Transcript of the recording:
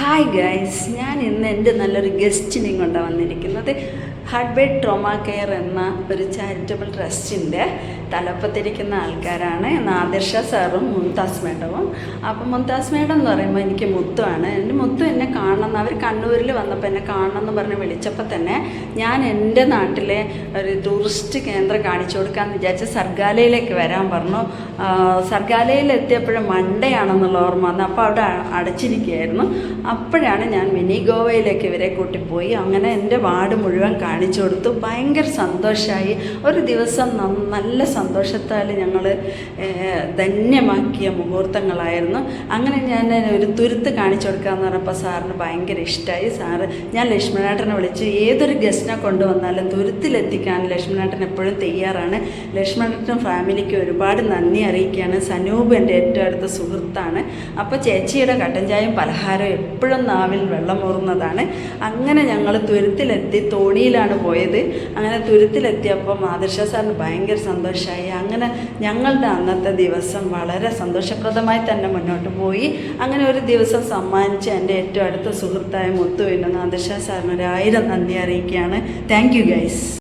Hi guys ഞാൻ ഇന്ന് എന്റെ നല്ലൊരു ഗസ്റ്റിനെയും കൊണ്ടാണ് വന്നിരിക്കുന്നത്. ഹാർട്ട് ബേഡ് ട്രോമ കെയർ എന്ന ഒരു ചാരിറ്റബിൾ ട്രസ്റ്റിന്റെ തലപ്പത്തിരിക്കുന്ന ആൾക്കാരാണ് നാദിർഷ സാറും മുംതാസ് മേഡവും. അപ്പം മുംതാസ് മേഡം എന്ന് പറയുമ്പോൾ എനിക്ക് മുത്തുവാണ്. എന്റെ മുത്തു എന്നെ കാണണം അവർ കണ്ണൂരിൽ വന്നപ്പോൾ എന്നെ കാണണം എന്ന് പറഞ്ഞ് വിളിച്ചപ്പോൾ തന്നെ ഞാൻ എന്റെ നാട്ടിലെ ഒരു ടൂറിസ്റ്റ് കേന്ദ്രം കാണിച്ചു കൊടുക്കാമെന്ന് വിചാരിച്ച് സർഗാലയിലേക്ക് വരാൻ പറഞ്ഞു. മൺഡേ ആണെന്നുള്ള ഓർമ്മ വന്നു. അപ്പോൾ അവിടെ അടച്ചിരിക്കുകയായിരുന്നു. അപ്പോഴാണ് ഞാൻ മിനി ഗോവയിലേക്ക് ഇവരെ കൂട്ടിപ്പോയി. അങ്ങനെ എന്റെ വാർഡ് മുഴുവൻ കാണിച്ചു കൊടുത്തു. ഭയങ്കര സന്തോഷമായി ഒരു ദിവസം നല്ല സന്തോഷത്താൽ ഞങ്ങൾ ധന്യമാക്കിയ മുഹൂർത്തങ്ങളായിരുന്നു. അങ്ങനെ ഞാൻ ഒരു തുരുത്ത് കാണിച്ചു കൊടുക്കാമെന്ന് പറഞ്ഞപ്പോൾ സാറിന് ഭയങ്കര ഇഷ്ടമായി സാറ് ഞാൻ ലക്ഷ്മണേട്ടനെ വിളിച്ചു. ഏതൊരു ഗസ്റ്റിനെ കൊണ്ടുവന്നാലും തുരുത്തിലെത്തിക്കാൻ ലക്ഷ്മണേട്ടൻ എപ്പോഴും തയ്യാറാണ്. ലക്ഷ്മണേട്ടൻ ഫാമിലിക്ക് ഒരുപാട് നന്ദി അറിയിക്കുകയാണ്. സനൂപ് എന്റെ ഏറ്റവും അടുത്ത സുഹൃത്താണ്. അപ്പോൾ ചേച്ചിയുടെ കട്ടൻ ചായയും പലഹാരവും എപ്പോഴും നാവിൽ വെള്ളമൂറുന്നതാണ്. അങ്ങനെ ഞങ്ങൾ തുരുത്തിലെത്തി തോണിയിലാണ് പോയത്. അങ്ങനെ തുരുത്തിലെത്തിയപ്പോൾ മാതൃഷ സാറിന് ഭയങ്കര സന്തോഷമായി. അങ്ങനെ ഞങ്ങളുടെ അന്നത്തെ ദിവസം വളരെ സന്തോഷപ്രദമായി തന്നെ മുന്നോട്ട് പോയി. അങ്ങനെ ഒരു ദിവസം സമ്മാനിച്ച എന്റെ ഏറ്റവും അടുത്ത സുഹൃത്തായ മുത്തുവിന് മാതൃഷ സാറിന് ഒരു ആയിരം നന്ദി അറിയിക്കുകയാണ്. Thank you guys